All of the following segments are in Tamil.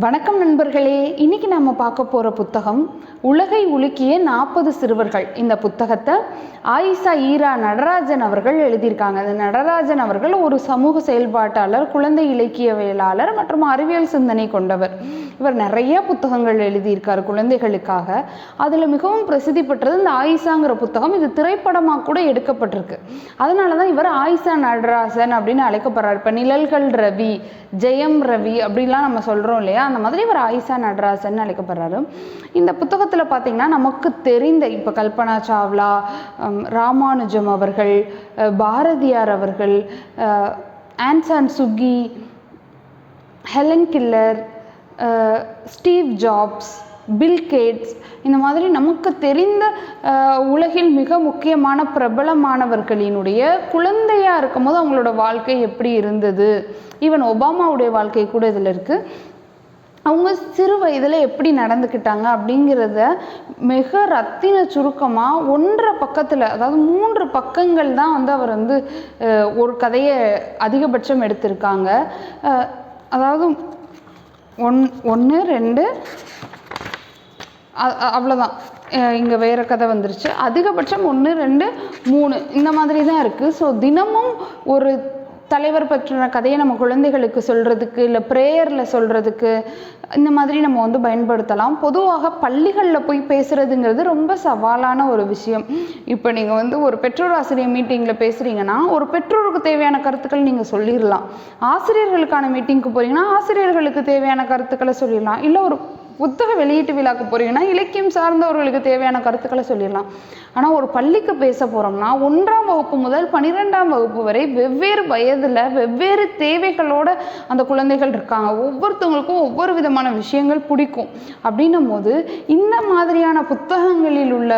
வணக்கம் நண்பர்களே இன்னைக்கு நம்ம பார்க்க போகிற புத்தகம் உலகை உலுக்கிய நாற்பது சிறுவர்கள். இந்த புத்தகத்தை ஆயிஷா ஈரா நடராஜன் அவர்கள் எழுதியிருக்காங்க. அந்த நடராஜன் அவர்கள் ஒரு சமூக செயல்பாட்டாளர் குழந்தை இலக்கியவியலாளர் மற்றும் அறிவியல் சிந்தனை கொண்டவர். இவர் நிறைய புத்தகங்கள் எழுதியிருக்கார் குழந்தைகளுக்காக. அதில் மிகவும் பிரசித்தி பெற்றது இந்த ஆயிஷாங்கிற புத்தகம். இது திரைப்படமாக கூட எடுக்கப்பட்டிருக்கு. அதனால தான் இவர் ஆயிஷா நடராசன் அப்படின்னு அழைக்கப்படுறார். இப்போ நிழல்கள் ரவி ஜெயம் ரவி அப்படிலாம் நம்ம சொல்கிறோம் இல்லையா? அந்த மாதிரி இவர் ஆயிஷா நடராசன் அழைக்கப்படுறாரு. இந்த புத்தகத்தில் பார்த்தீங்கன்னா நமக்கு தெரிந்த இப்போ கல்பனா சாவ்லா ராமானுஜம் அவர்கள் பாரதியார் அவர்கள் ஆன்சான் Suki Helen Keller Steve Jobs Bill Gates இந்த மாதிரி நமக்கு தெரிந்த உலகில் மிக முக்கியமான பிரபலமானவர்களினுடைய குழந்தையாக இருக்கும்போது அவங்களோட வாழ்க்கை எப்படி இருந்தது? ஈவன் ஒபாமாவுடைய வாழ்க்கை கூட இதில் இருக்குது அவங்க சிறு வயதில் எப்படி நடந்துக்கிட்டாங்க அப்படிங்கிறத மிக ரத்தின சுருக்கமாக ஒன்றரை பக்கத்தில் அதாவது மூன்று பக்கங்கள் தான் வந்து அவர் வந்து ஒரு கதையை அதிகபட்சம் எடுத்திருக்காங்க. அதாவது ஒன் ஒன்று ரெண்டு அவ்வளோதான் இங்கே வேறு கதை வந்துருச்சு. அதிகபட்சம் ஒன்று ரெண்டு மூணு இந்த மாதிரி தான் இருக்குது ஸோ தினமும் ஒரு தலைவர் பற்றின கதையை நம்ம குழந்தைகளுக்கு சொல்கிறதுக்கு இல்லை ப்ரேயரில் சொல்கிறதுக்கு இந்த மாதிரி நம்ம வந்து பயன்படுத்தலாம். பொதுவாக பள்ளிகளில் போய் பேசுகிறதுங்கிறது ரொம்ப சவாலான ஒரு விஷயம். இப்போ நீங்கள் வந்து ஒரு பெற்றோர் ஆசிரியர் மீட்டிங்கில் பேசுகிறீங்கன்னா ஒரு பெற்றோருக்கு தேவையான கருத்துக்கள் நீங்கள் சொல்லிடலாம். ஆசிரியர்களுக்கான மீட்டிங்க்கு போகிறீங்கன்னா ஆசிரியர்களுக்கு தேவையான கருத்துக்களை சொல்லிடலாம். இல்லை ஒரு புத்தக வெளியீட்டு விழாக்கு போகிறீங்கன்னா இலக்கியம் சார்ந்தவர்களுக்கு தேவையான கருத்துக்களை சொல்லிடலாம். ஆனால் ஒரு பள்ளிக்கு பேச போகிறோம்னா ஒன்றாம் வகுப்பு முதல் பன்னிரெண்டாம் வகுப்பு வரை வெவ்வேறு வயதில் வெவ்வேறு தேவைகளோட அந்த குழந்தைகள் இருக்காங்க. ஒவ்வொருத்தவங்களுக்கும் ஒவ்வொரு விதமான விஷயங்கள் பிடிக்கும். அப்படின்னும் போது இந்த மாதிரியான புத்தகங்களில் உள்ள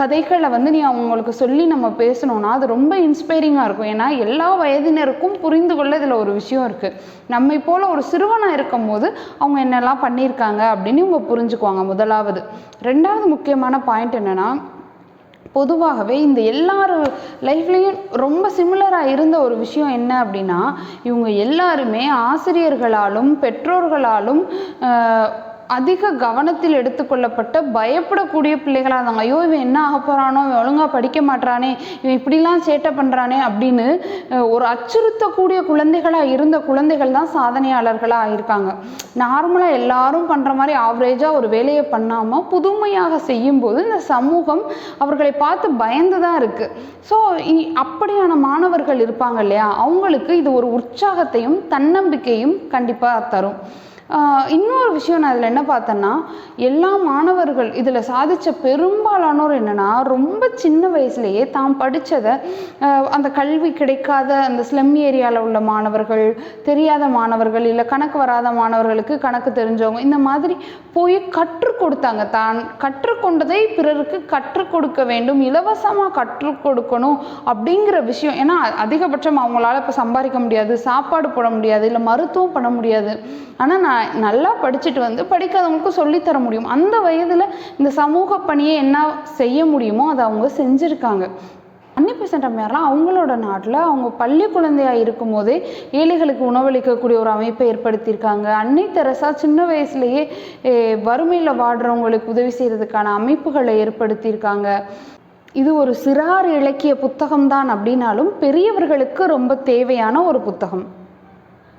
கதைகளை வந்து நீ அவங்களுக்கு சொல்லி நம்ம பேசணும்னா அது ரொம்ப இன்ஸ்பைரிங்காக இருக்கும். ஏன்னா எல்லா வயதினருக்கும் புரிந்து கொள்ள இதில் ஒரு விஷயம் இருக்குது நம்மை போல் ஒரு சிறுவனாக இருக்கும் போது அவங்க என்னெல்லாம் பண்ணியிருக்காங்க அப்படின்னு அப்படின்னு இவங்க புரிஞ்சுக்குவாங்க முதலாவது. ரெண்டாவது முக்கியமான பாயிண்ட் என்னன்னா பொதுவாகவே இந்த எல்லார் லைஃப்லேயும் ரொம்ப சிமிலராக இருந்த ஒரு விஷயம் என்ன அப்படின்னா இவங்க எல்லாருமே ஆசிரியர்களாலும் பெற்றோர்களாலும் அதிக கவனத்தில் எடுத்துக்கொள்ளப்பட்ட பயப்படக்கூடிய பிள்ளைகளாக இருந்தாங்க. ஐயோ இவன் என்ன ஆக போகிறானோ இவன் ஒழுங்காக படிக்க மாட்றானே இவன் இப்படிலாம் சேட்டை பண்ணுறானே அப்படின்னு ஒரு அச்சுறுத்தக்கூடிய குழந்தைகளாக இருந்த குழந்தைகள் தான் சாதனையாளர்களாக ஆயிருக்காங்க நார்மலாக எல்லாரும் பண்ணுற மாதிரி ஆவரேஜாக ஒரு வேலையை பண்ணாமல் புதுமையாக செய்யும்போது இந்த சமூகம் அவர்களை பார்த்து பயந்து தான் இருக்குது ஸோ அப்படியான மாணவர்கள் இருப்பாங்க இல்லையா? அவங்களுக்கு இது ஒரு உற்சாகத்தையும் தன்னம்பிக்கையும் கண்டிப்பாக தரும். இன்னொரு விஷயம் நான் இதில் என்ன பார்த்தேன்னா எல்லா மாணவர்கள் இதில் சாதித்த பெரும்பாலானோர் என்னென்னா ரொம்ப சின்ன வயசுலேயே தாம் படித்ததை அந்த கல்வி கிடைக்காத அந்த ஸ்லம் ஏரியாவில் உள்ள மாணவர்கள் தெரியாத மாணவர்கள் இல்லை கணக்கு வராத மாணவர்களுக்கு கணக்கு தெரிஞ்சவங்க இந்த மாதிரி போய் கற்றுக் கொடுத்தாங்க. தான் கற்றுக்கொண்டதை பிறருக்கு கற்றுக் கொடுக்க வேண்டும் இலவசமாக கற்றுக் கொடுக்கணும் அப்படிங்கிற விஷயம். ஏன்னா அதிகபட்சம் அவங்களால இப்போ சம்பாதிக்க முடியாது சாப்பாடு போட முடியாது இல்லை மருத்துவம் பண்ண முடியாது. ஆனால் நான் நல்லா படிச்சுட்டு வந்து படிக்காதவங்களுக்கும் சொல்லித்தர முடியும். அந்த வயதில் இந்த சமூக பணியை என்ன செய்ய முடியுமோ அதை அவங்க செஞ்சுருக்காங்க. அன்னி பெசன்ட் அவங்களோட நாட்டில் அவங்க பள்ளி குழந்தையாக இருக்கும் போதே ஏழைகளுக்கு உணவளிக்கக்கூடிய ஒரு அமைப்பை ஏற்படுத்தியிருக்காங்க. அன்னை தெரசா சின்ன வயசுலேயே வறுமையில் வாடுறவங்களுக்கு உதவி செய்கிறதுக்கான அமைப்புகளை ஏற்படுத்தியிருக்காங்க. இது ஒரு சிறார் இலக்கிய புத்தகம்தான் அப்படின்னாலும் பெரியவர்களுக்கு ரொம்ப தேவையான ஒரு புத்தகம்.